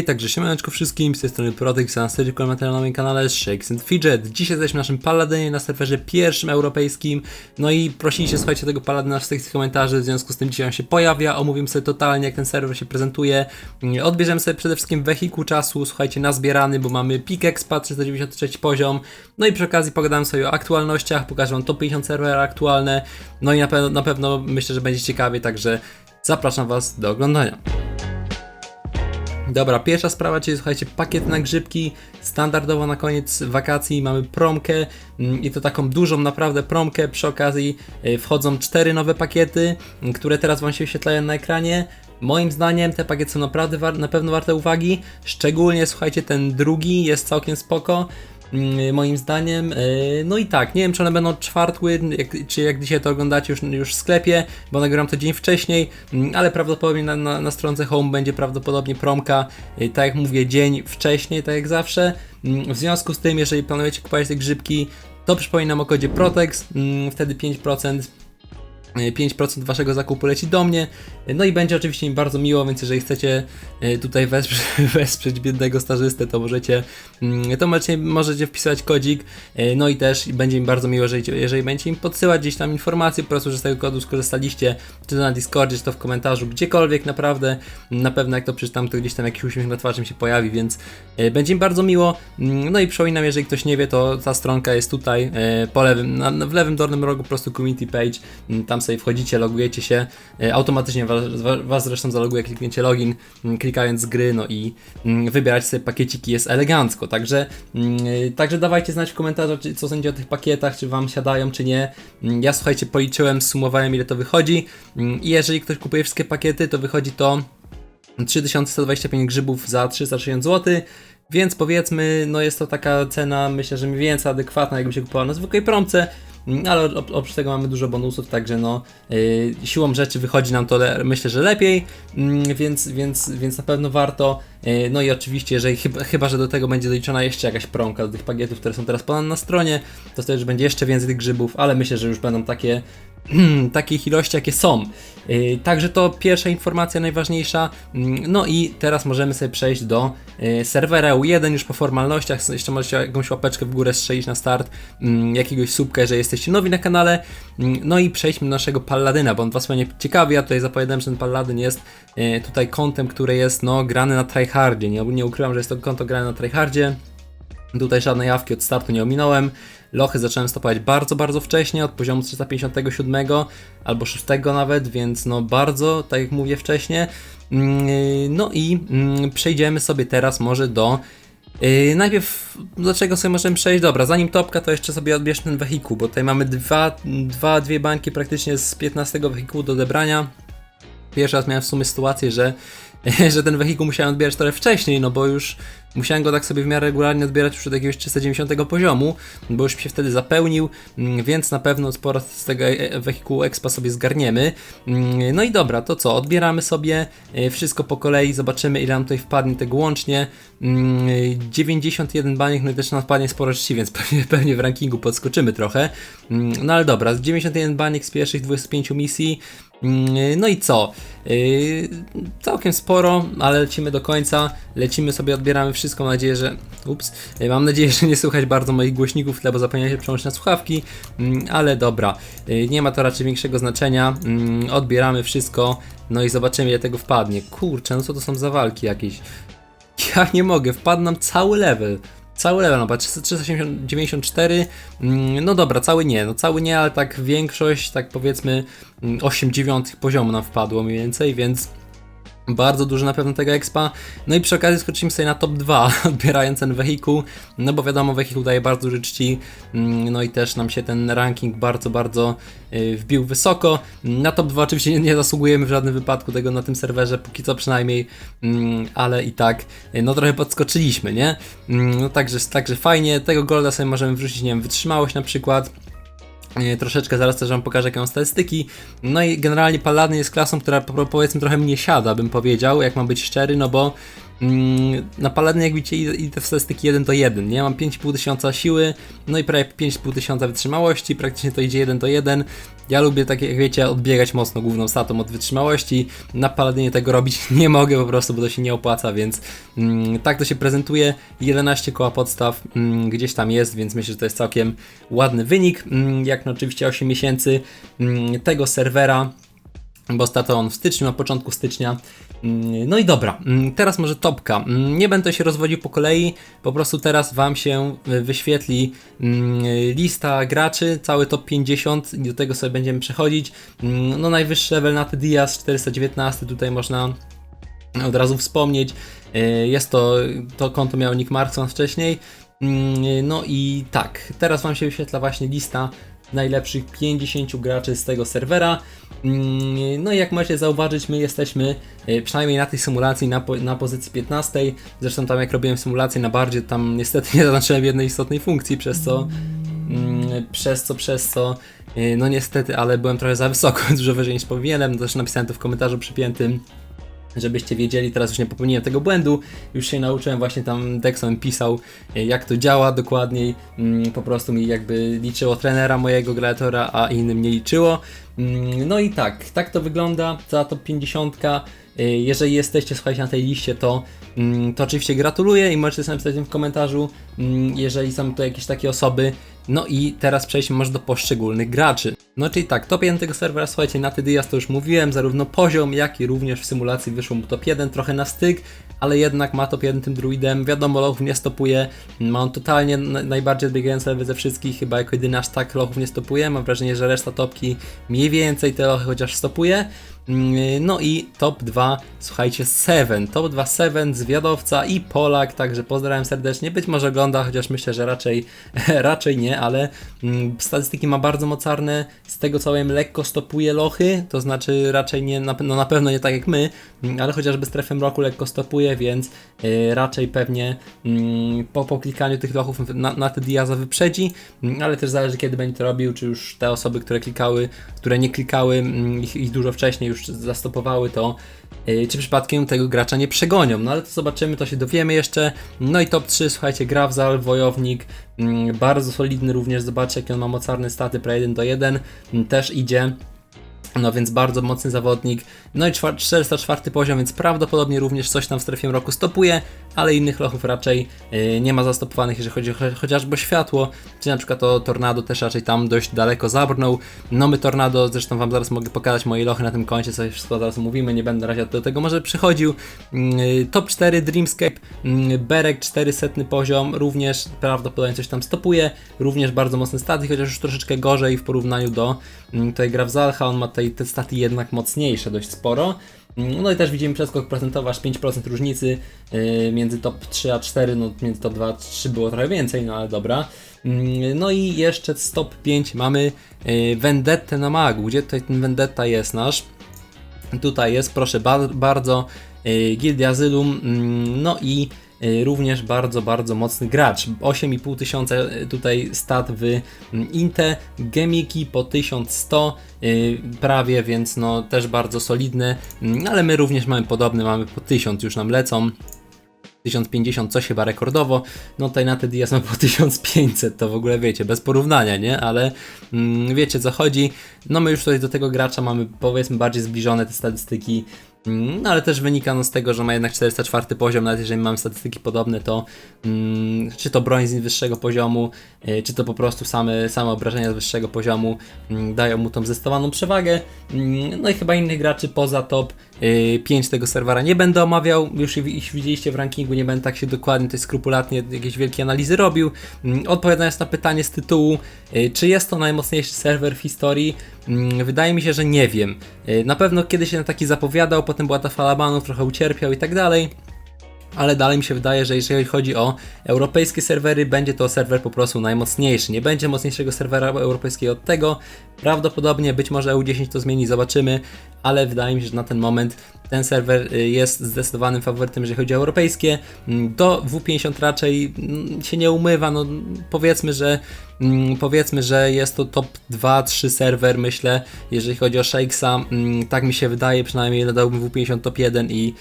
Także siemaneczko wszystkim, z tej strony Protek, na serii materiał na moim kanale Shakes and Fidget. Dzisiaj jesteśmy naszym Paladynie na serwerze pierwszym europejskim. No i prosiliście, słuchajcie, tego Paladyna w sekcji komentarzy, w związku z tym dzisiaj on się pojawia, omówimy sobie totalnie jak ten serwer się prezentuje. Odbierzemy sobie przede wszystkim wehikuł czasu, słuchajcie, nazbierany, bo mamy Peak Expa 393 poziom. No i przy okazji pogadamy sobie o aktualnościach, pokażę wam top 50 serwera aktualne. No i na, pe na pewno myślę, że będzie ciekawie, także zapraszam was do oglądania. Dobra, pierwsza sprawa, czyli słuchajcie, pakiet na grzybki. Standardowo na koniec wakacji mamy promkę mm, i to taką dużą naprawdę promkę. Przy okazji y, wchodzą cztery nowe pakiety, mm, które teraz Wam się wyświetlają na ekranie. Moim zdaniem te pakiety są naprawdę na pewno warte uwagi. Szczególnie słuchajcie, ten drugi jest całkiem spoko. Mm, Moim zdaniem. Yy, No i tak, nie wiem czy one będą jak, czy jak dzisiaj to oglądacie już, już w sklepie, bo nagrywam to dzień wcześniej, mm, ale prawdopodobnie na, na, na stronce home będzie prawdopodobnie promka, yy, tak jak mówię, dzień wcześniej, tak jak zawsze. Mm, W związku z tym, jeżeli planujecie kupować te grzybki, to przypominam o kodzie PROTEX, wtedy 5% 5% waszego zakupu leci do mnie. No i będzie oczywiście mi bardzo miło, więc jeżeli chcecie e, tutaj wesprzeć, wesprzeć biednego stażystę, to możecie, mm, to możecie, możecie wpisać kodzik. No i też będzie mi bardzo miło, jeżeli, jeżeli będziecie im podsyłać gdzieś tam informacje, po prostu, że z tego kodu skorzystaliście, czy to na Discordzie, czy to w komentarzu, gdziekolwiek naprawdę. Na pewno jak to przeczytam, to gdzieś tam jakiś uśmiech na twarzy mi się pojawi, więc będzie mi bardzo miło. Mm, No i przypominam, jeżeli ktoś nie wie, to ta stronka jest tutaj po lewym, na- w lewym dolnym rogu po prostu community page. Mm, Tam sobie wchodzicie, logujecie się. e, Automatycznie was, wa- was zresztą zaloguje kliknięcie login, mm, klikając z gry, no i mm, wybierać sobie pakieciki jest elegancko. Także, mm, także dawajcie znać w komentarzach, co sądzicie o tych pakietach, czy wam siadają, czy nie. Ja słuchajcie, policzyłem, sumowałem ile to wychodzi. I jeżeli ktoś kupuje wszystkie pakiety, to wychodzi to 3125 grzybów za 360 zł. Więc powiedzmy, no jest to taka cena, myślę, że mniej więcej adekwatna, jakby się kupowało na zwykłej promce, ale op- oprócz tego mamy dużo bonusów, także no yy, siłą rzeczy wychodzi nam to myślę, że lepiej, mm, więc, więc, więc na pewno warto. Yy, no i oczywiście, jeżeli chyba, chyba, że do tego będzie doliczona jeszcze jakaś promka do tych pakietów, które są teraz podane na stronie, to wtedy już będzie jeszcze więcej tych grzybów, ale myślę, że już będą takie takich ilości, jakie są. Yy, także to pierwsza informacja najważniejsza. Mm, No i teraz możemy sobie przejść do yy, serwera U1 już po formalnościach. Jeszcze możecie jakąś łapeczkę w górę strzelić na start, mm, jakiegoś subka, jeżeli jesteście nowi na kanale. Mm, No i przejdźmy do naszego Palladyna, bo on was pewnie ciekawi. Ja tutaj zapowiadałem, że ten Palladyn jest yy, tutaj kontem, który jest no grany na tryhardzie. Nie, nie ukrywam, że jest to konto grane na tryhardzie. Tutaj żadnej jawki od startu nie ominąłem. Lochy zacząłem stopować bardzo, bardzo wcześnie, od poziomu 357 albo 6 nawet, więc no bardzo, tak jak mówię wcześniej. Mm, No i mm, przejdziemy sobie teraz może do. Yy, najpierw do czego sobie możemy przejść? Dobra, zanim topka, to jeszcze sobie odbierzmy ten wehikuł, bo tutaj mamy dwa, dwa, dwie bańki praktycznie z 15 wehikułu do odebrania. Pierwszy raz miałem w sumie sytuację, że, że ten wehikuł musiałem odbierać trochę wcześniej, no bo już musiałem go tak sobie w miarę regularnie odbierać już od jakiegoś 390 poziomu, bo już się wtedy zapełnił, mm, więc na pewno sporo z tego e- wehikułu expa sobie zgarniemy. Mm, No i dobra, to co, odbieramy sobie e, wszystko po kolei, zobaczymy ile nam tutaj wpadnie tego łącznie. Mm, 91 baniek, no i też nam wpadnie sporo czci, więc pewnie, pewnie w rankingu podskoczymy trochę. Mm, No ale dobra, z 91 baniek z pierwszych 25 misji, Mm, No i co? Yy, całkiem sporo, ale lecimy do końca. Lecimy sobie, odbieramy wszystko. Mam nadzieję, że. Ups. Yy, Mam nadzieję, że nie słychać bardzo moich głośników bo zapomniałem się przełączyć na słuchawki. Mm, Ale dobra, Yy, nie ma to raczej większego znaczenia. Mm, Odbieramy wszystko. No i zobaczymy, ile tego wpadnie. Kurczę, no co to są za walki jakieś? Ja nie mogę, wpadł nam cały level. Cały level, no patrz, 394, mm, no dobra, cały nie, no cały nie, ale tak większość, tak powiedzmy mm, 8 dziewiątych poziomu nam wpadło mniej więcej, więc bardzo dużo na pewno tego expa. No i przy okazji skoczymy sobie na top 2, odbierając ten wehikuł, no bo wiadomo, wehikuł daje bardzo dużo czci, mm, no i też nam się ten ranking bardzo, bardzo y, wbił wysoko. Na top 2 oczywiście nie, zasługujemy w żadnym wypadku tego na tym serwerze, póki co przynajmniej, mm, ale i tak, y, no trochę podskoczyliśmy, nie? Mm, No także, także fajnie, tego golda sobie możemy wrzucić, nie wiem, wytrzymałość na przykład, troszeczkę zaraz też wam pokażę jakie mam statystyki. No i generalnie Paladin jest klasą, która po- powiedzmy trochę mnie siada, bym powiedział, jak mam być szczery, no bo Na Paladin jak widzicie idę w statystyki 1 do 1, nie? Mam 5,5 tysiąca siły, no i prawie 5,5 tysiąca wytrzymałości, praktycznie to idzie 1 do 1. Ja lubię, tak jak wiecie, odbiegać mocno główną statą od wytrzymałości. Na Paladynie tego robić nie mogę po prostu, bo to się nie opłaca, więc mm, tak to się prezentuje. 11 koła podstaw mm, gdzieś tam jest, więc myślę, że to jest całkiem ładny wynik. Mm, jak na oczywiście 8 miesięcy mm, tego serwera bo startował on w styczniu, na początku stycznia. Mm, No i dobra, mm, teraz może topka. Mm, Nie będę się rozwodził po kolei, po prostu teraz Wam się y, wyświetli lista graczy, cały top 50 i do tego sobie będziemy przechodzić. No najwyższy level na Diaz 419, tutaj można od razu wspomnieć. Y, Jest to, to konto miał Nick Markson wcześniej. No i tak, teraz Wam się wyświetla właśnie lista najlepszych 50 graczy z tego serwera. Mm, No i jak możecie zauważyć, my jesteśmy y, przynajmniej na tej symulacji na, po, na pozycji 15. Zresztą tam jak robiłem symulację na bardzie, tam niestety nie zaznaczyłem jednej istotnej funkcji, przez co mm, przez co, przez co y, no niestety, ale byłem trochę za wysoko, dużo wyżej niż powinienem, też napisałem to w komentarzu przypiętym żebyście wiedzieli, teraz już nie popełniłem tego błędu, już się nauczyłem, właśnie tam Dexon pisał e, jak to działa dokładniej, mm, po prostu mi jakby liczyło trenera mojego gladiatora, a innym nie liczyło. Mm, No i tak, tak to wygląda, za top 50. E, Jeżeli jesteście, słuchajcie, na tej liście, to, mm, to oczywiście gratuluję i możecie sobie napisać w komentarzu, mm, jeżeli są to jakieś takie osoby. No i teraz przejdźmy może do poszczególnych graczy. No czyli tak, top 1 tego serwera, słuchajcie, na Tydias to już mówiłem, zarówno poziom, jak i również w symulacji wyszło mu top 1, trochę na styk, ale jednak ma top 1 tym druidem, wiadomo, lochów nie stopuje, ma on totalnie na- najbardziej odbiegający level ze wszystkich, chyba jako jedyny aż tak lochów nie stopuje, mam wrażenie, że reszta topki mniej więcej te lochy chociaż stopuje. Mm, No i top 2, słuchajcie, Seven. Top 2 Seven, zwiadowca i Polak, także pozdrawiam serdecznie. Być może ogląda, chociaż myślę, że raczej, raczej nie, ale mm, statystyki ma bardzo mocarne. Z tego co wiem, lekko stopuje lochy, to znaczy raczej nie, no na pewno nie tak jak my, mm, ale chociażby strefę mroku lekko stopuje, więc y, raczej pewnie po poklikaniu tych lochów na, na te Diaza wyprzedzi, ale też zależy kiedy będzie to robił, czy już te osoby, które klikały, które nie klikały, ich, ich dużo wcześniej już zastopowały to, y, czy przypadkiem tego gracza nie przegonią. No ale to zobaczymy, to się dowiemy jeszcze. No i top 3, słuchajcie, Gravzal, Wojownik, mm, bardzo solidny również, zobaczcie jakie on ma mocarne staty, pra 1 do 1, mm, też idzie. No więc bardzo mocny zawodnik. No i czwar- 404 poziom, więc prawdopodobnie również coś tam w strefie roku stopuje, ale innych lochów raczej yy, nie ma zastopowanych, jeżeli chodzi cho- chociażby o światło, czy na przykład o Tornado też raczej tam dość daleko zabrnął. No my Tornado, zresztą wam zaraz mogę pokazać moje lochy na tym koncie, sobie wszystko zaraz mówimy, nie będę na razie do tego może przychodził. Yy, top 4 Dreamscape, yy, Berek 400 poziom, również prawdopodobnie coś tam stopuje, również bardzo mocny staty, chociaż już troszeczkę gorzej w porównaniu do mm, tutaj gra w Zalcha, on ma tutaj te staty jednak mocniejsze dość sporo. Mm, No i też widzimy przeskok procentowy, aż 5% różnicy yy, między top 3 a 4, no między top 2 a 3 było trochę więcej, no ale dobra. Mm, No i jeszcze z top 5 mamy yy, Vendettę na magu. Gdzie tutaj ten Vendetta jest nasz? Tutaj jest, proszę ba bardzo, yy, Gildia mm, no i również bardzo, bardzo mocny gracz. 8,5 tysiąca yy, tutaj stat w mm, Inte, Gemiki po 1100 yy, prawie, więc no też bardzo solidne, Mm, ale my również mamy podobne, mamy po 1000 już nam lecą. 1050 coś chyba rekordowo, no tutaj na te Diaz mam po 1500, to w ogóle wiecie, bez porównania, nie? Ale mm, wiecie co chodzi, no my już tutaj do tego gracza mamy powiedzmy bardziej zbliżone te statystyki, no ale też wynika no z tego, że ma jednak 404 poziom, nawet jeżeli mamy statystyki podobne, to mm, czy to broń z wyższego poziomu, y, czy to po prostu same, same obrażenia z wyższego poziomu mm, dają mu tą zdecydowaną przewagę, Mm, no i chyba innych graczy poza top 5 tego serwera nie będę omawiał, już ich widzieliście w rankingu, nie będę tak się dokładnie, tutaj skrupulatnie jakieś wielkie analizy robił. Mm, Odpowiadając na pytanie z tytułu, y, czy jest to najmocniejszy serwer w historii, mm, wydaje mi się, że nie wiem. Y, Na pewno kiedyś się na taki zapowiadał, potem była ta fala banów, trochę ucierpiał i tak dalej ale dalej mi się wydaje, że jeżeli chodzi o europejskie serwery, będzie to serwer po prostu najmocniejszy. Nie będzie mocniejszego serwera europejskiego od tego. Prawdopodobnie być może EU10 to zmieni, zobaczymy, ale wydaje mi się, że na ten moment ten serwer y, jest zdecydowanym faworytem, jeżeli chodzi o europejskie. Mm, Do W50 raczej mm, się nie umywa, no powiedzmy, że mm, powiedzmy, że jest to top 2-3 serwer, myślę, jeżeli chodzi o Shakesa. Tak mi się wydaje, przynajmniej dałbym W50 top 1 i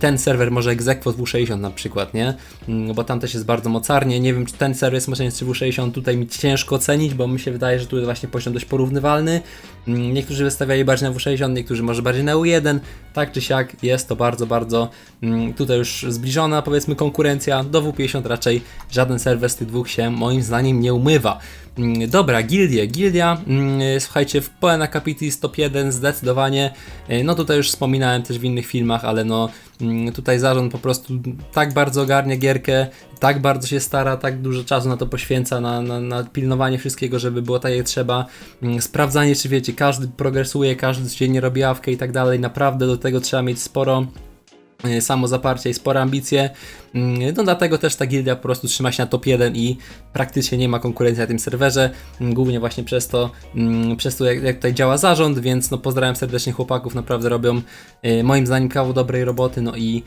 ten serwer może egzekwo z W60 na przykład, nie? Mm, Bo tam też jest bardzo mocarnie. Nie wiem, czy ten serwer jest mocniejszy czy W60, tutaj mi ciężko ocenić, bo mi się wydaje, że tu jest właśnie poziom dość porównywalny. Mm, Niektórzy wystawiali bardziej na W60, niektórzy może bardziej na U1. Tak czy siak jest to bardzo, bardzo mm, tutaj już zbliżona powiedzmy konkurencja. Do W50 raczej żaden serwer z tych dwóch się moim zdaniem nie umywa. Mm, Dobra, gildie. Gildia, mm, słuchajcie, w Poena Capitis top 1 zdecydowanie. E, No tutaj już wspominałem też w innych filmach, ale no mm, tutaj zarząd po prostu tak bardzo ogarnia gierkę, tak bardzo się stara, tak dużo czasu na to poświęca, na, na, na pilnowanie wszystkiego, żeby było tak jak trzeba. Sprawdzanie, czy wiecie, każdy progresuje, każdy dziennie robi awkę i tak dalej. Naprawdę do tego trzeba mieć sporo e, samozaparcia i spore ambicje. Mm, No dlatego też ta gildia po prostu trzyma się na top 1 i praktycznie nie ma konkurencji na tym serwerze. Mm, Głównie właśnie przez to, mm, przez to jak, jak tutaj działa zarząd, więc no pozdrawiam serdecznie chłopaków, naprawdę robią e, moim zdaniem kawał dobrej roboty, no i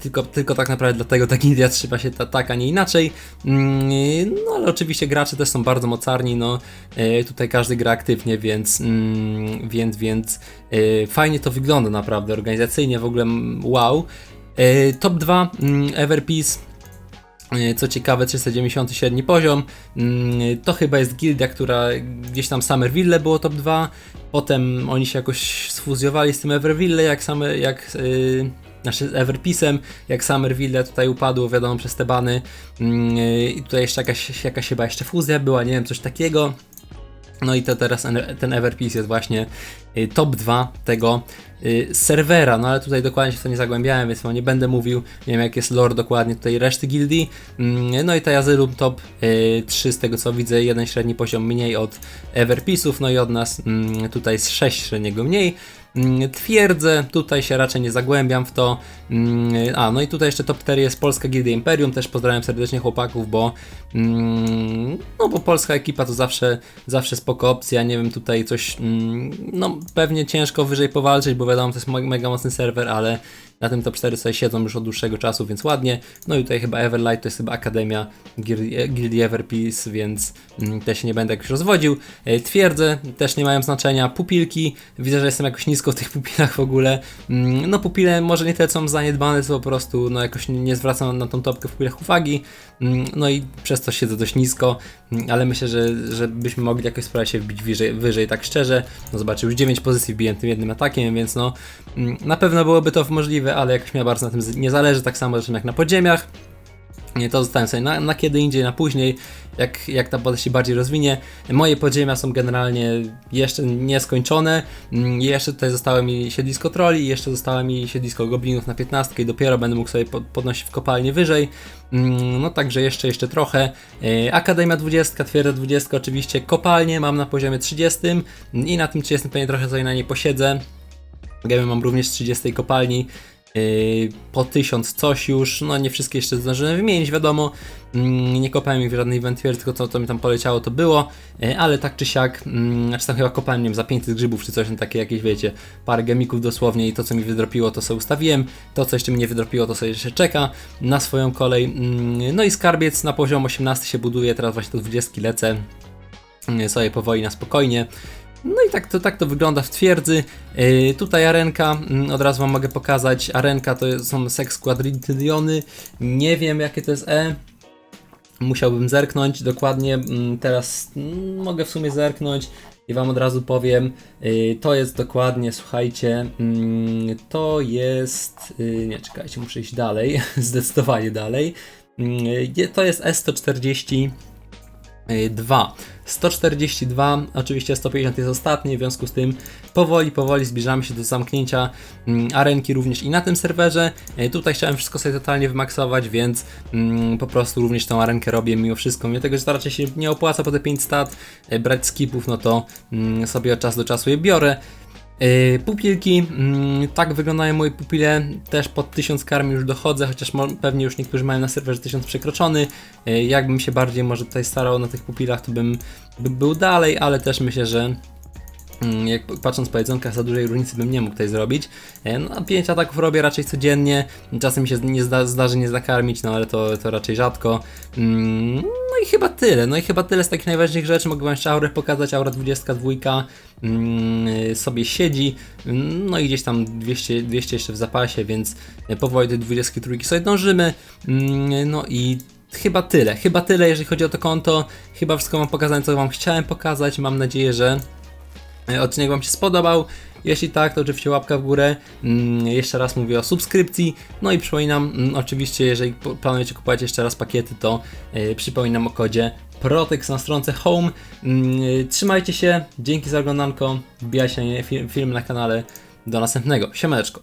tylko, tylko tak naprawdę dlatego ta gildia trzyma się ta, tak, a nie inaczej. No ale oczywiście gracze też są bardzo mocarni, no e, tutaj każdy gra aktywnie, więc więc, więc fajnie to wygląda naprawdę organizacyjnie, w ogóle mm, wow. E, Top 2 mm, Everpeace. E, Co ciekawe, 390 średni poziom. Mm, To chyba jest gildia, która gdzieś tam Summerville było top 2. Potem oni się jakoś sfuzjowali z tym Everville, jak same, jak yy, znaczy z jak Summerville tutaj upadło, wiadomo, przez te bany. Mm, I tutaj jeszcze jakaś, jakaś chyba jeszcze fuzja była, nie wiem, coś takiego. No i to teraz en- ten Everpeace jest właśnie y, top 2 tego y, serwera, no ale tutaj dokładnie się w to nie zagłębiałem, więc nie będę mówił, nie wiem jak jest lore dokładnie tutaj reszty gildii. Mm, No i ta Azylum top y, 3 z tego co widzę, jeden średni poziom mniej od Everpeace'ów, no i od nas mm, tutaj z 6 średniego mniej. Mm, Twierdzę, tutaj się raczej nie zagłębiam w to. Mm, A, no i tutaj jeszcze top 4 jest Polska Gildia Imperium, też pozdrawiam serdecznie chłopaków, bo mm, no bo polska ekipa to zawsze, zawsze spoko opcja, nie wiem, tutaj coś, no pewnie ciężko wyżej powalczyć, bo wiadomo, to jest me- mega mocny serwer, ale na tym top 4 sobie siedzą już od dłuższego czasu, więc ładnie. No i tutaj chyba Everlight to jest chyba Akademia Gildii Everpeace, więc mm, też nie będę jakoś rozwodził. E, Twierdzę, też nie mają znaczenia. Pupilki, widzę, że jestem jakoś nisko w tych pupilach w ogóle. Mm, No pupile może nie te są zaniedbane, to po prostu no jakoś nie- zwracam na tą topkę w pupilach uwagi. Mm, No i przez to siedzę dość nisko, ale myślę, że, że byśmy mogli jakoś spróbować się wbić wyżej, wyżej tak szczerze. No zobaczę, już 9 pozycji wbiłem tym jednym atakiem, więc no na pewno byłoby to możliwe, ale jakoś mi bardzo na tym nie zależy, tak samo zresztą jak na podziemiach. Nie, to zostałem sobie na, na kiedy indziej, na później, jak, jak ta podejście się bardziej rozwinie. Moje podziemia są generalnie jeszcze nieskończone. Mm, Jeszcze tutaj zostało mi siedlisko troli, jeszcze zostało mi siedlisko goblinów na 15 i dopiero będę mógł sobie po- podnosić w kopalnię wyżej. Mm, No także jeszcze, jeszcze trochę. E, Akademia 20, twierdza 20 oczywiście, kopalnię mam na poziomie 30 i na tym 30 pewnie trochę sobie na niej posiedzę. Gemy mam również z 30 kopalni. Yy, po 1000 coś już, no nie wszystkie jeszcze zdążyłem wymienić, wiadomo. Mm, Nie kopałem ich w żadnej event twierdzy, tylko to, co mi tam poleciało, to było, Yy, ale tak czy siak, znaczy tam chyba kopałem, nie wiem, za 500 grzybów czy coś, no takie jakieś, wiecie, parę gemików dosłownie i to, co mi wydropiło, to sobie ustawiłem, to, co jeszcze nie wydropiło, to sobie jeszcze czeka na swoją kolej. Mm, No i skarbiec na poziom 18 się buduje, teraz właśnie do 20 lecę Mm, sobie powoli na spokojnie. No i tak to, tak to wygląda w twierdzy. Yy, tutaj arenka, mm, od razu wam mogę pokazać. Arenka to są Sex Quadrilliony. Nie wiem jakie to jest E. Musiałbym zerknąć dokładnie. mm, Teraz mm, mogę w sumie zerknąć i wam od razu powiem. Yy, to jest dokładnie, słuchajcie, mm, to jest. Yy, nie, czekajcie, muszę iść dalej. Zdecydowanie dalej. Yy, to jest S140. 2. 142, oczywiście 150 jest ostatni, w związku z tym powoli, powoli zbliżamy się do zamknięcia mm, arenki również i na tym serwerze. E, Tutaj chciałem wszystko sobie totalnie wymaksować, więc mm, po prostu również tą arenkę robię mimo wszystko. Mimo tego, że to raczej się nie opłaca po te 5 stat e, brać skipów, no to mm, sobie od czasu do czasu je biorę. Yy, Pupilki, mm, tak wyglądają moje pupile, też pod 1000 karm już dochodzę, chociaż pewnie już niektórzy mają na serwerze 1000 przekroczony. Yy, Jakbym się bardziej może tutaj starał na tych pupilach, to bym by był dalej, ale też myślę, że Mm, Jak patrząc po jedzonkach, za dużej różnicy bym nie mógł tutaj zrobić. E, No, 5 ataków robię raczej codziennie. Czasem się nie zda, zdarzy nie zakarmić, no ale to, to raczej rzadko. Mm, No i chyba tyle. No i chyba tyle z takich najważniejszych rzeczy. Mogę wam jeszcze aurę pokazać. Aura 22 mm, sobie siedzi. Mm, No i gdzieś tam 200, 200 jeszcze w zapasie, więc powoli do 23 sobie dążymy. Mm, No i chyba tyle. Chyba tyle, jeżeli chodzi o to konto. Chyba wszystko wam pokazałem, co wam chciałem pokazać. Mam nadzieję, że odcinek Wam się spodobał. Jeśli tak, to oczywiście łapka w górę. Mm, Jeszcze raz mówię o subskrypcji. No i przypominam, mm, oczywiście, jeżeli planujecie kupować jeszcze raz pakiety, to e, przypominam o kodzie Protex na stronce Home. Mm, e, Trzymajcie się, dzięki za oglądanko. Wbijajcie na fi- film na kanale. Do następnego. Siemaneczko.